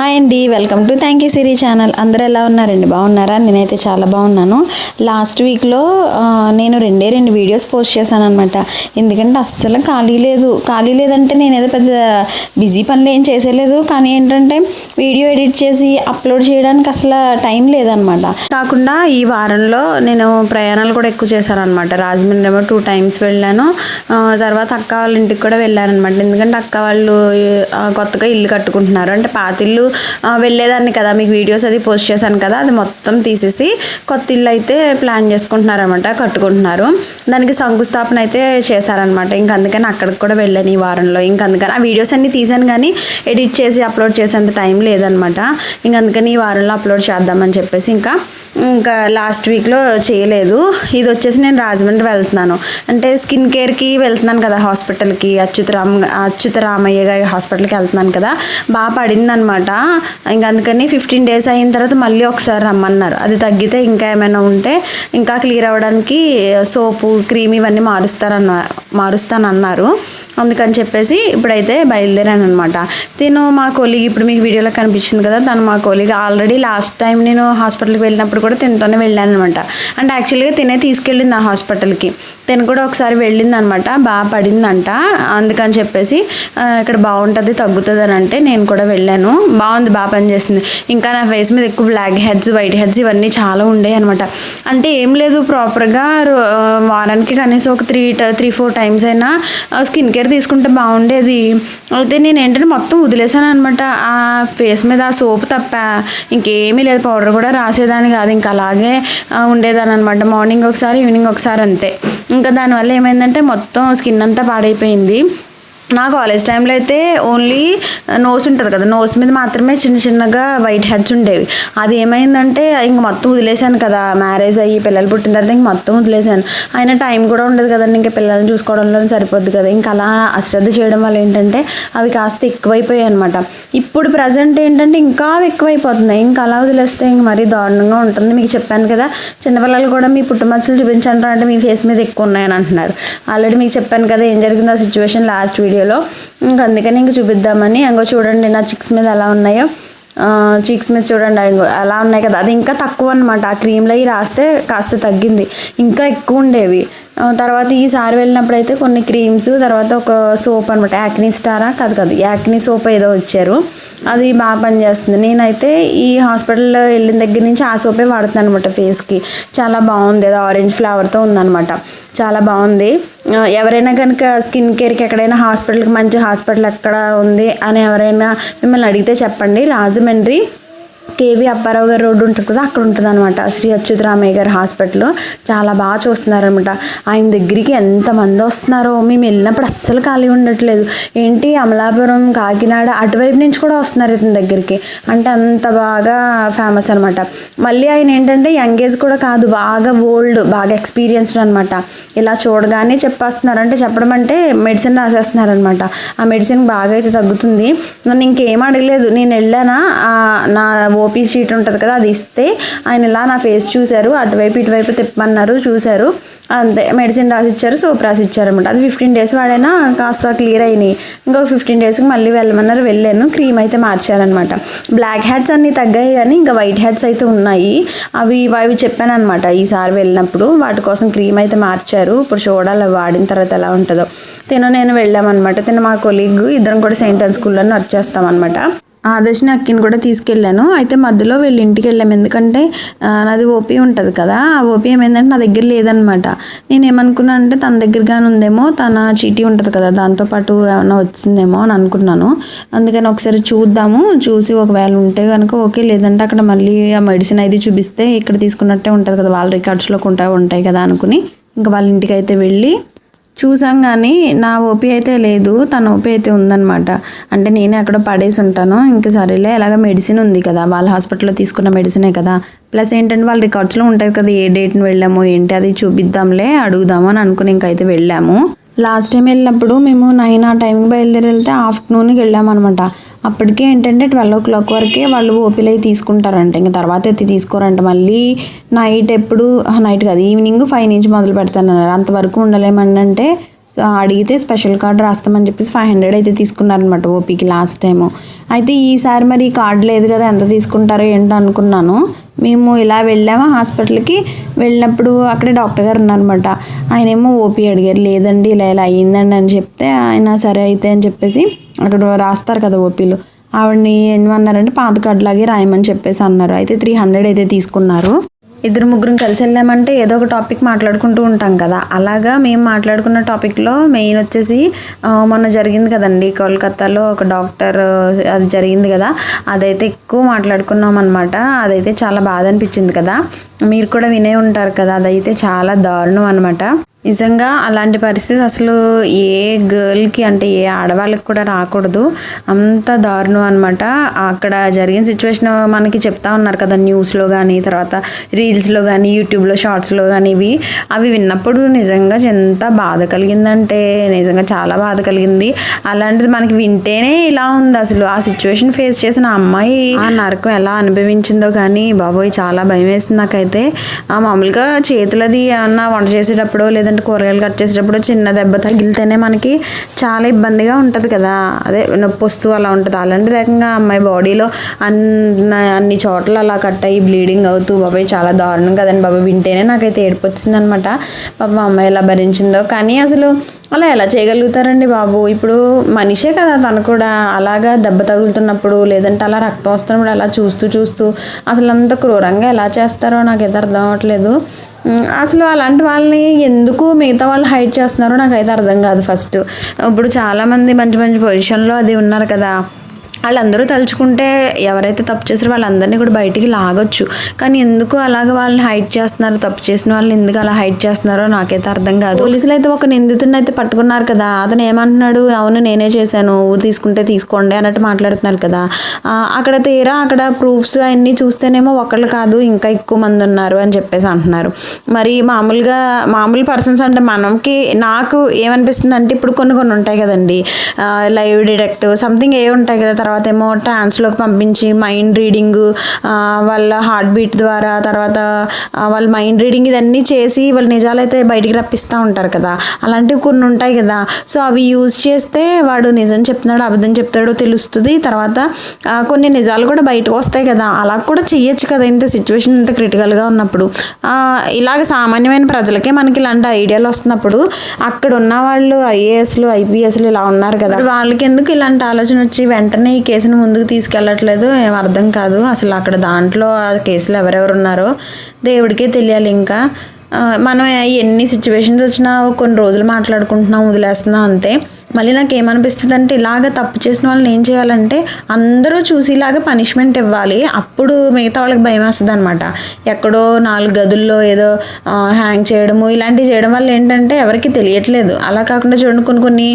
Hi అండి welcome to thank you Siri channel. అందరూ ఎలా ఉన్నారండి? బాగున్నారా? నేనైతే చాలా బాగున్నాను. లాస్ట్ వీక్లో నేను రెండే రెండు వీడియోస్ పోస్ట్ చేశాను అనమాట ఎందుకంటే అస్సలు ఖాళీ లేదు. ఖాళీ లేదంటే నేను ఏదో పెద్ద బిజీ పనులు ఏం చేసేలేదు. కానీ ఏంటంటే వీడియో ఎడిట్ చేసి అప్లోడ్ చేయడానికి అసలు టైం లేదనమాట కాకుండా ఈ వారంలో నేను ప్రయాణాలు కూడా ఎక్కువ చేశాను అనమాట రాజమండ్రి ఏమో టూ టైమ్స్ వెళ్ళాను. తర్వాత అక్క వాళ్ళ ఇంటికి కూడా వెళ్ళాను అనమాట ఎందుకంటే అక్క వాళ్ళు కొత్తగా ఇల్లు కట్టుకుంటున్నారు. అంటే పాత ఇల్లు వెళ్ళేదాన్ని కదా మీకు వీడియోస్ అది పోస్ట్ చేశాను కదా అది మొత్తం తీసేసి కొత్త ఇల్లు అయితే ప్లాన్ చేసుకుంటున్నారు అనమాట కట్టుకుంటున్నారు. దానికి శంకుస్థాపన అయితే చేశారనమాట ఇంక అందుకని అక్కడికి కూడా వెళ్ళాను ఈ వారంలో. ఇంక అందుకని ఆ వీడియోస్ అన్ని తీసాను కానీ ఎడిట్ చేసి అప్లోడ్ చేసేంత టైం లేదనమాట ఇంక అందుకని ఈ వారంలో అప్లోడ్ చేద్దామని చెప్పేసి ఇంకా ఇంకా లాస్ట్ వీక్లో చేయలేదు. ఇది వచ్చేసి నేను రాజమండ్రి వెళ్తున్నాను. అంటే స్కిన్ కేర్కి వెళ్తున్నాను కదా హాస్పిటల్కి అచ్యుతరామ్ అచ్యుతరామయ్య గారి హాస్పిటల్కి వెళ్తున్నాను కదా. బాగా పడింది అనమాట ఇంకా అందుకని ఫిఫ్టీన్ డేస్ అయిన తర్వాత మళ్ళీ ఒకసారి రమ్మన్నారు. అది తగ్గితే ఇంకా ఏమైనా ఉంటే ఇంకా క్లియర్ అవ్వడానికి సోపు క్రీమ్ ఇవన్నీ మారుస్తారన్న మారుస్తానన్నారు. అందుకని చెప్పేసి ఇప్పుడైతే బయలుదేరాను అనమాట తిను మా కొలిగ్ ఇప్పుడు మీకు వీడియోలో కనిపించింది కదా తను మా కొలిగ్ ఆల్రెడీ లాస్ట్ టైం నేను హాస్పిటల్కి వెళ్ళినప్పుడు కూడా తినతోనే వెళ్ళాను అనమాట అంటే యాక్చువల్గా తినే తీసుకెళ్ళింది ఆ హాస్పిటల్కి తను కూడా ఒకసారి వెళ్ళింది అనమాట బాగా పడిందంట. అందుకని చెప్పేసి ఇక్కడ బాగుంటుంది తగ్గుతుంది అని అంటే నేను కూడా వెళ్ళాను. బాగుంది బాగా పనిచేస్తుంది ఇంకా నా ఫేస్ మీద ఎక్కువ బ్లాక్ హెడ్స్ వైట్ హెడ్స్ ఇవన్నీ చాలా ఉండేవి అనమాట. అంటే ఏం లేదు ప్రాపర్గా రో- వారానికి కనీసం ఒక త్రీ త్రీ ఫోర్ టైమ్స్ అయినా స్కిన్ కేర్ తీసుకుంటే బాగుండేది. అయితే నేను ఏంటంటే మొత్తం వదిలేసాను అనమాట. ఆ ఫేస్ మీద ఆ సోప్ తప్ప ఇంకేమీ లేదు. పౌడర్ కూడా రాసేదాన్ని కాదు. ఇంకా అలాగే ఉండేదాన్ని అనమాట. మార్నింగ్ ఒకసారి ఈవినింగ్ ఒకసారి అంతే. ఇంకా దానివల్ల ఏమైందంటే మొత్తం స్కిన్ అంతా పాడైపోయింది. నా కాలేజ్ టైంలో అయితే ఓన్లీ నోస్ ఉంటుంది కదా నోస్ మీద మాత్రమే చిన్న చిన్నగా వైట్ హెడ్స్ ఉండేవి. అది ఏమైందంటే ఇంక మొత్తం వదిలేశాను కదా మ్యారేజ్ అయ్యి పిల్లలు పుట్టిన తర్వాత ఇంక మొత్తం వదిలేశాను. అయినా టైం కూడా ఉండదు కదండి ఇంకా పిల్లల్ని చూసుకోవడంలో సరిపోద్ది కదా. ఇంకా అలా అశ్రద్ధ చేయడం వల్ల ఏంటంటే అవి కాస్త ఎక్కువైపోయాయి అనమాట ఇప్పుడు ప్రజెంట్ ఏంటంటే ఇంకా ఎక్కువైపోతున్నాయి. ఇంకా అలా వదిలేస్తే ఇంక మరీ దారుణంగా ఉంటుంది. మీకు చెప్పాను కదా చిన్నపిల్లలు కూడా మీ పుట్టుమచ్చలు చూపించండి అంటే మీ ఫేస్ మీద ఎక్కువ ఉన్నాయని అంటున్నారు. ఆల్రెడీ మీకు చెప్పాను కదా ఏం జరిగిందో ఆ సిచ్యువేషన్ లాస్ట్ వీడియో వీడియోలో. ఇంకా అందుకని ఇంక చూపిద్దామని. ఇంకో చూడండి నా చిక్స్ మీద ఎలా ఉన్నాయో. చీక్స్ మీద చూడండి. ఇంగో అలా ఉన్నాయి కదా. అది ఇంకా తక్కువ అనమాట ఆ క్రీమ్లో అవి రాస్తే కాస్త తగ్గింది. ఇంకా ఎక్కువ ఉండేవి. తర్వాత ఈసారి వెళ్ళినప్పుడు అయితే కొన్ని క్రీమ్స్ తర్వాత ఒక సోప్ అనమాట యాక్నీ స్టారా? కాదు కాదు. యాక్నీ సోప్ ఏదో వచ్చారు అది బాగా పనిచేస్తుంది నేనైతే ఈ హాస్పిటల్లో వెళ్ళిన దగ్గర నుంచి ఆ సోపే వాడుతున్నాను అనమాట ఫేస్కి. చాలా బాగుంది. అది ఆరెంజ్ ఫ్లేవర్తో ఉందన్నమాట. చాలా బాగుంది. ఎవరైనా కనుక స్కిన్ కేర్కి ఎక్కడైనా హాస్పిటల్కి మంచి హాస్పిటల్ ఎక్కడ ఉంది అని ఎవరైనా మిమ్మల్ని అడిగితే చెప్పండి. రాజమండ్రి కేవీ అప్పారావు గారు రోడ్డు ఉంటుంది కదా అక్కడ ఉంటుంది అనమాట శ్రీ అచ్యుతరామయ్య గారి హాస్పిటల్. చాలా బాగా చూస్తున్నారనమాట ఆయన దగ్గరికి ఎంతమంది వస్తున్నారో మేము వెళ్ళినప్పుడు అస్సలు ఖాళీ ఉండట్లేదు. ఏంటి అమలాపురం కాకినాడ అటువైపు నుంచి కూడా వస్తున్నారు ఇతని దగ్గరికి. అంటే అంత బాగా ఫేమస్ అనమాట మళ్ళీ ఆయన ఏంటంటే యంగ్ ఏజ్ కూడా కాదు బాగా ఓల్డ్ బాగా ఎక్స్పీరియన్స్డ్ అనమాట ఇలా చూడగానే చెప్పేస్తున్నారు. అంటే చెప్పడం అంటే మెడిసిన్ రాసేస్తున్నారనమాట ఆ మెడిసిన్ బాగా అయితే తగ్గుతుంది. నన్ను ఇంకేం అడగలేదు. నేను వెళ్ళానా? నా ఓపీ షీట్ ఉంటుంది కదా అది ఇస్తే ఆయన ఇలా నా ఫేస్ చూశారు అటువైపు ఇటువైపు తిప్పమన్నారు చూశారు. అంతే మెడిసిన్ రాసిచ్చారు సోప్ రాసిచ్చారు అనమాట అది ఫిఫ్టీన్ డేస్ వాడైనా కాస్త క్లియర్ అయినాయి. ఇంకొక ఫిఫ్టీన్ డేస్కి మళ్ళీ వెళ్ళమన్నారు వెళ్ళాను. క్రీమ్ అయితే మార్చారనమాట బ్లాక్ హ్యాట్స్ అన్నీ తగ్గాయి కానీ ఇంకా వైట్ హ్యాడ్స్ అయితే ఉన్నాయి. అవి అవి చెప్పాను అనమాట ఈసారి వెళ్ళినప్పుడు. వాటి కోసం క్రీమ్ అయితే మార్చారు. ఇప్పుడు చూడాలి వాడిన తర్వాత ఎలా ఉంటుందో. తిన నేను వెళ్ళామన్నమాట. తిన మా కొలీగ్ ఇద్దరం కూడా సెయింట్ అండ్ స్కూల్లో వర్క్ చేస్తామన్నమాట. ఆదర్శని అక్కిని కూడా తీసుకెళ్ళాను. అయితే మధ్యలో వెళ్ళి. ఇంటికి వెళ్ళాము ఎందుకంటే నాది ఓపీ ఉంటుంది కదా ఆ ఓపీ ఏమైందంటే నా దగ్గర లేదనమాట. నేను ఏమనుకున్నాను అంటే తన దగ్గరగానే ఉందేమో తన చీటీ ఉంటుంది కదా దాంతోపాటు ఏమైనా వచ్చిందేమో అని అనుకున్నాను. అందుకని ఒకసారి చూద్దాము. చూసి ఒకవేళ ఉంటే కనుక ఓకే లేదంటే అక్కడ మళ్ళీ ఆ మెడిసిన్ అయితే చూపిస్తే ఇక్కడ తీసుకున్నట్టే ఉంటుంది కదా వాళ్ళ రికార్డ్స్లోకి ఉంటాయి ఉంటాయి కదా అనుకుని ఇంకా వాళ్ళ ఇంటికి అయితే వెళ్ళి చూసాం కానీ నా ఓపి అయితే లేదు తన ఓపి అయితే ఉందన్నమాట. అంటే నేనే అక్కడ పడేసి ఉంటాను. ఇంకా సరేలే ఎలాగ మెడిసిన్ ఉంది కదా వాళ్ళ హాస్పిటల్లో తీసుకున్న మెడిసినే కదా. ప్లస్ ఏంటంటే వాళ్ళ రికార్డ్స్లో ఉంటుంది కదా ఏ డేట్ని వెళ్ళాము ఏంటి అది చూపిద్దాంలే అడుగుదాము అని అనుకుని ఇంకైతే వెళ్ళాము. లాస్ట్ టైం వెళ్ళినప్పుడు మేము నైన్ ఆ టైంకి బయలుదేరి వెళ్తే ఆఫ్టర్నూన్కి వెళ్ళామన్నమాట. అప్పటికే ఏంటంటే ట్వెల్వ్ ఓ క్లాక్ వరకే వాళ్ళు ఓపీలు తీసుకుంటారంట. ఇంకా తర్వాత అయితే తీసుకోరంట. మళ్ళీ నైట్ ఎప్పుడు నైట్ కాదు ఈవినింగ్ ఫైవ్ నుంచి మొదలు పెడతానన్నారు. అంతవరకు ఉండలేమనంటే అడిగితే స్పెషల్ కార్డు రాస్తామని చెప్పేసి ఫైవ్ హండ్రెడ్ అయితే తీసుకున్నారనమాట ఓపీకి లాస్ట్ టైము. అయితే ఈసారి మరి కార్డు లేదు కదా ఎంత తీసుకుంటారో ఏంటో అనుకున్నాను. మేము ఇలా వెళ్ళాము హాస్పిటల్కి. వెళ్ళినప్పుడు అక్కడే డాక్టర్ గారు ఉన్నారనమాట ఆయన ఏమో ఓపీ అడిగారు లేదండి ఇలా ఇలా అయ్యిందండి అని చెప్తే ఆయన సరే అయితే అని చెప్పేసి అక్కడ రాస్తారు కదా ఓపీలు. ఆవిడని ఏమన్నారంటే పాత కార్డులాగే రాయమని చెప్పేసి అన్నారు. అయితే త్రీ హండ్రెడ్ అయితే తీసుకున్నారు. ఇద్దరు ముగ్గురం కలిసి వెళ్ళామంటే ఏదో ఒక టాపిక్ మాట్లాడుకుంటూ ఉంటాం కదా. అలాగా మేము మాట్లాడుకున్న టాపిక్లో మెయిన్ వచ్చేసి మొన్న జరిగింది కదండి కోల్కతాలో ఒక డాక్టర్ అది జరిగింది కదా. అదైతే ఎక్కువ మాట్లాడుకున్నాం అనమాట అదైతే చాలా బాధ అనిపించింది కదా. మీరు కూడా వినే ఉంటారు కదా అదైతే చాలా దారుణం అనమాట నిజంగా అలాంటి పరిస్థితి అసలు ఏ గర్ల్కి అంటే ఏ ఆడవాళ్ళకి కూడా రాకూడదు. అంత దారుణం అనమాట అక్కడ జరిగిన సిచ్యువేషన్ మనకి చెప్తా ఉన్నారు కదా న్యూస్లో కానీ తర్వాత రీల్స్లో కానీ యూట్యూబ్లో షార్ట్స్లో కానీ ఇవి. అవి విన్నప్పుడు నిజంగా ఎంత బాధ కలిగిందంటే నిజంగా చాలా బాధ కలిగింది. అలాంటిది మనకి వింటేనే ఇలా ఉంది అసలు. ఆ సిచ్యువేషన్ ఫేస్ చేసిన అమ్మాయి ఆ నరకం ఎలా అనుభవించిందో కానీ బాబోయ్ చాలా భయం వేసింది నాకైతే. ఆ మామూలుగా చేతులది ఏమన్నా వంట చేసేటప్పుడు లేదంటే కూరగాయలు కట్ చేసేటప్పుడు చిన్న దెబ్బ తగిలితేనే మనకి చాలా ఇబ్బందిగా ఉంటుంది కదా. అదే నొప్పి వస్తూ అలా ఉంటుంది. అలాంటి రకంగా అమ్మాయి బాడీలో అన్న అన్ని చోట్ల అలా కట్ అయ్యి బ్లీడింగ్ అవుతూ బాబాయ్ చాలా దారుణం కదండి బాబాయ్ వింటేనే నాకైతే ఏడుపు వచ్చింది అనమాట పాప అమ్మాయి ఎలా భరించిందో. కానీ అసలు అలా ఎలా చేయగలుగుతారండి బాబు? ఇప్పుడు మనిషే కదా తను కూడా అలాగా దెబ్బ తగులుతున్నప్పుడు లేదంటే అలా రక్తం వస్తున్నప్పుడు అలా చూస్తూ చూస్తూ అసలు అంత క్రూరంగా ఎలా చేస్తారో నాకైతే అర్థం అవ్వట్లేదు. అసలు అలాంటి వాళ్ళని ఎందుకు మిగతా వాళ్ళు హైడ్ చేస్తున్నారో నాకైతే అర్థం కాదు ఫస్ట్ ఇప్పుడు చాలామంది మంచి మంచి పొజిషన్లో అది ఉన్నారు కదా. వాళ్ళందరూ తలుచుకుంటే ఎవరైతే తప్పు చేసారో వాళ్ళందరినీ కూడా బయటికి లాగొచ్చు. కానీ ఎందుకు అలాగ వాళ్ళని హైట్ చేస్తున్నారు? తప్పు చేసిన వాళ్ళని ఎందుకు అలా హైట్ చేస్తున్నారో నాకైతే అర్థం కాదు. పోలీసులు అయితే ఒక నిందితుడిని అయితే పట్టుకున్నారు కదా. అతను ఏమంటున్నాడు? అవును నేనే చేశాను. ఊరు తీసుకుంటే తీసుకోండి అన్నట్టు మాట్లాడుతున్నారు కదా. అక్కడ తీరా అక్కడ ప్రూఫ్స్ అవన్నీ చూస్తేనేమో ఒకళ్ళు కాదు ఇంకా ఎక్కువ మంది ఉన్నారు అని చెప్పేసి అంటున్నారు. మరి మామూలుగా మామూలు పర్సన్స్ అంటే మనకి నాకు ఏమనిపిస్తుంది అంటే ఇప్పుడు కొన్ని కొన్ని ఉంటాయి కదండి. లైవ్ డిటెక్ట్ సంథింగ్ ఏ ఉంటాయి కదా తర్వాత ఏమో ట్రాన్స్లోకి పంపించి మైండ్ రీడింగ్ వాళ్ళ హార్ట్ బీట్ ద్వారా తర్వాత వాళ్ళ మైండ్ రీడింగ్ ఇదన్నీ చేసి వాళ్ళ నిజాలైతే బయటికి రప్పిస్తూ ఉంటారు కదా. అలాంటివి కొన్ని ఉంటాయి కదా. సో అవి యూజ్ చేస్తే వాడు నిజం చెప్తున్నాడు అబద్ధం చెప్తాడో తెలుస్తుంది. తర్వాత కొన్ని నిజాలు కూడా బయటకు వస్తాయి కదా. అలా కూడా చేయొచ్చు కదా ఇంత సిచ్యువేషన్ ఇంత క్రిటికల్గా ఉన్నప్పుడు. ఇలాగ సామాన్యమైన ప్రజలకే మనకి ఇలాంటి ఐడియాలు వస్తున్నప్పుడు అక్కడ ఉన్న వాళ్ళు ఐఏఎస్లు ఐపీఎస్లు ఇలా ఉన్నారు కదా. వాళ్ళకి ఎందుకు ఇలాంటి ఆలోచన వచ్చి వెంటనే ఈ కేసును ముందుకు తీసుకెళ్ళట్లేదు ఏం అర్థం కాదు. అసలు అక్కడ దాంట్లో ఆ కేసులు ఎవరెవరు ఉన్నారో దేవుడికే తెలియాలి ఇంకా. మనం ఎన్ని సిచ్యువేషన్స్ వచ్చినా కొన్ని రోజులు మాట్లాడుకుంటున్నాం వదిలేస్తున్నాం అంతే. మళ్ళీ నాకు ఏమనిపిస్తుంది అంటే ఇలాగ తప్పు చేసిన వాళ్ళని ఏం చేయాలంటే అందరూ చూసి ఇలాగ పనిష్మెంట్ ఇవ్వాలి. అప్పుడు మిగతా వాళ్ళకి భయం వేస్తుంది అనమాట ఎక్కడో నాలుగు గదుల్లో ఏదో హ్యాంగ్ చేయడము ఇలాంటివి చేయడం వల్ల ఏంటంటే ఎవరికి తెలియట్లేదు. అలా కాకుండా చూడండి కొన్ని కొన్ని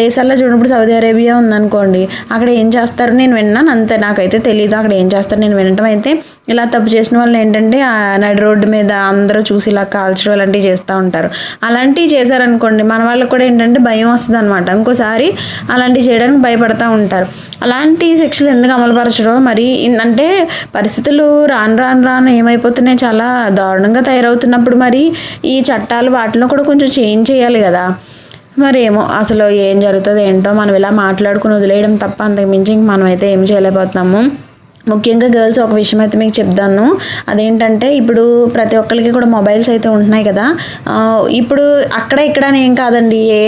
దేశాల్లో చూడండి ఇప్పుడు సౌదీ అరేబియా ఉందనుకోండి అక్కడ ఏం చేస్తారు? నేను విన్నాను అంతే. నాకైతే తెలియదు అక్కడ ఏం చేస్తారు? నేను వినటం అయితే ఇలా తప్పు చేసిన వాళ్ళు ఏంటంటే నడి రోడ్డు మీద అందరూ చూసి ఇలా కాల్చడం అలాంటివి చేస్తూ ఉంటారు. అలాంటివి చేశారనుకోండి మన వాళ్ళకి కూడా ఏంటంటే భయం వస్తుంది. అనమాట ఇంకోసారి అలాంటివి చేయడానికి భయపడతా ఉంటారు. అలాంటి శిక్షలు ఎందుకు అమలుపరచడం? మరి అంటే పరిస్థితులు రాను రాను రాను ఏమైపోతున్నాయి? చాలా దారుణంగా తయారవుతున్నప్పుడు మరి ఈ చట్టాలు వాటిలో కూడా కొంచెం చేంజ్ చేయాలి కదా. మరేమో అసలు ఏం జరుగుతుంది ఏంటో మనం ఇలా మాట్లాడుకుని వదిలేయడం తప్ప అంతకుమించి ఇంక మనం అయితే ఏం చేయలేకపోతున్నాము. ముఖ్యంగా గర్ల్స్ ఒక విషయం అయితే మీకు చెప్తాను. అదేంటంటే ఇప్పుడు ప్రతి ఒక్కరికి కూడా మొబైల్స్ అయితే ఉంటున్నాయి కదా. ఇప్పుడు అక్కడ ఇక్కడ అని ఏం కాదండి. ఏ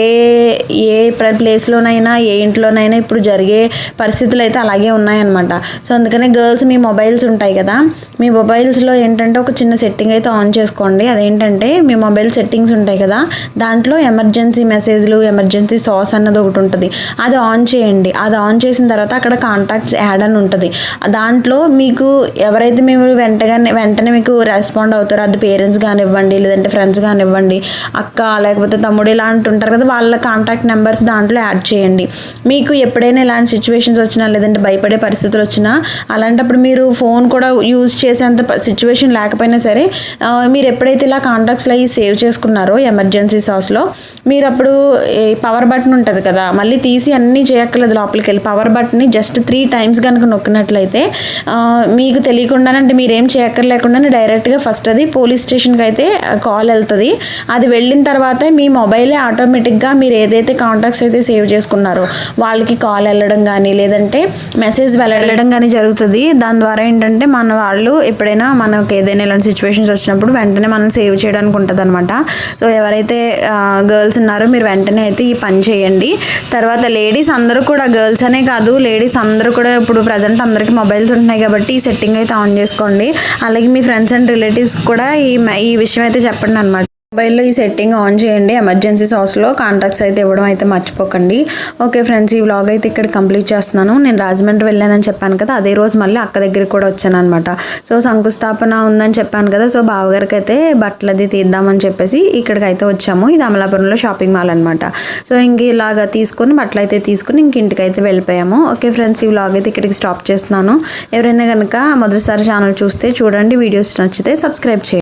ఏ ప్లేస్లోనైనా ఏ ఇంట్లోనైనా ఇప్పుడు జరిగే పరిస్థితులు అయితే అలాగే ఉన్నాయన్నమాట. సో అందుకనే గర్ల్స్ మీ మొబైల్స్ ఉంటాయి కదా. మీ మొబైల్స్లో ఏంటంటే ఒక చిన్న సెట్టింగ్ అయితే ఆన్ చేసుకోండి. అదేంటంటే మీ మొబైల్ సెట్టింగ్స్ ఉంటాయి కదా. దాంట్లో ఎమర్జెన్సీ మెసేజ్లు ఎమర్జెన్సీ సాస్ అన్నది ఒకటి ఉంటుంది. అది ఆన్ చేయండి. అది ఆన్ చేసిన తర్వాత అక్కడ కాంటాక్ట్స్ యాడ్ అని ఉంటుంది. దాంట్లో మీకు ఎవరైతే మేము వెంటగానే వెంటనే మీకు రెస్పాండ్ అవుతారో అది పేరెంట్స్ కానివ్వండి లేదంటే ఫ్రెండ్స్ కానివ్వండి అక్క లేకపోతే తమ్ముడు ఇలాంటి ఉంటారు కదా వాళ్ళ కాంటాక్ట్ నెంబర్స్ దాంట్లో యాడ్ చేయండి. మీకు ఎప్పుడైనా ఇలాంటి సిచ్యువేషన్స్ వచ్చినా లేదంటే భయపడే పరిస్థితులు వచ్చినా అలాంటప్పుడు మీరు ఫోన్ కూడా యూజ్ చేసేంత సిచ్యువేషన్ లేకపోయినా సరే మీరు ఎప్పుడైతే ఇలా కాంటాక్ట్స్లో అవి సేవ్ చేసుకున్నారో ఎమర్జెన్సీ సాస్లో మీరు అప్పుడు పవర్ బటన్ ఉంటుంది కదా మళ్ళీ తీసి అన్నీ చేయక్కర్లేదు లోపలికి వెళ్ళి. పవర్ బటన్ని జస్ట్ త్రీ టైమ్స్ కనుక నొక్కినట్లయితే మీకు తెలియకుండా అంటే మీరేం చేయక్కర్లేకుండానే డైరెక్ట్గా ఫస్ట్ అది పోలీస్ స్టేషన్కి అయితే కాల్ వెళ్తుంది. అది వెళ్ళిన తర్వాత మీ మొబైలే ఆటోమేటిక్గా మీరు ఏదైతే కాంటాక్ట్స్ అయితే సేవ్ చేసుకున్నారో వాళ్ళకి కాల్ వెళ్ళడం కానీ లేదంటే మెసేజ్ వెళ్ళడం కానీ జరుగుతుంది. దాని ద్వారా ఏంటంటే మన వాళ్ళు ఎప్పుడైనా మనకు ఏదైనా ఇలాంటి సిచ్యువేషన్స్ వచ్చినప్పుడు వెంటనే మనం సేవ్ చేయడానికి ఉంటుంది అనమాట సో ఎవరైతే గర్ల్స్ ఉన్నారో మీరు వెంటనే అయితే ఈ పని చేయండి. తర్వాత లేడీస్ అందరూ కూడా గర్ల్స్ అనే కాదు లేడీస్ అందరూ కూడా ఇప్పుడు ప్రజెంట్ అందరికీ మొబైల్ మొబైల్స్ ఉంటున్నాయి కాబట్టి ఈ సెట్టింగ్ అయితే ఆన్ చేసుకోండి. అలాగే మీ ఫ్రెండ్స్ అండ్ రిలేటివ్స్ కూడా ఈ ఈ విషయం అయితే చెప్పండి అనమాట మొబైల్లో ఈ సెట్టింగ్ ఆన్ చేయండి. ఎమర్జెన్సీ సాస్లో కాంటాక్ట్స్ అయితే ఇవ్వడం అయితే మర్చిపోకండి. ఓకే ఫ్రెండ్స్ ఈ వ్లాగ్ అయితే ఇక్కడ కంప్లీట్ చేస్తున్నాను. నేను రాజమండ్రి వెళ్ళానని చెప్పాను కదా అదే రోజు మళ్ళీ అక్క దగ్గరికి కూడా వచ్చాను అనమాట సో శంకుస్థాపన ఉందని చెప్పాను కదా సో బావగారికి అయితే బట్టలు అది తీద్దామని చెప్పేసి ఇక్కడికి అయితే వచ్చాము. ఇది అమలాపురంలో షాపింగ్ మాల్ అనమాట సో ఇంక ఇలాగా తీసుకొని బట్టలు అయితే తీసుకొని ఇంక ఇంటికి అయితే వెళ్ళిపోయాము. ఓకే ఫ్రెండ్స్ ఈ వ్లాగ్ అయితే ఇక్కడికి స్టాప్ చేస్తున్నాను. ఎవరైనా కనుక మొదటిసారి ఛానల్ చూస్తే చూడండి. వీడియోస్ నచ్చితే సబ్స్క్రైబ్ చేయండి.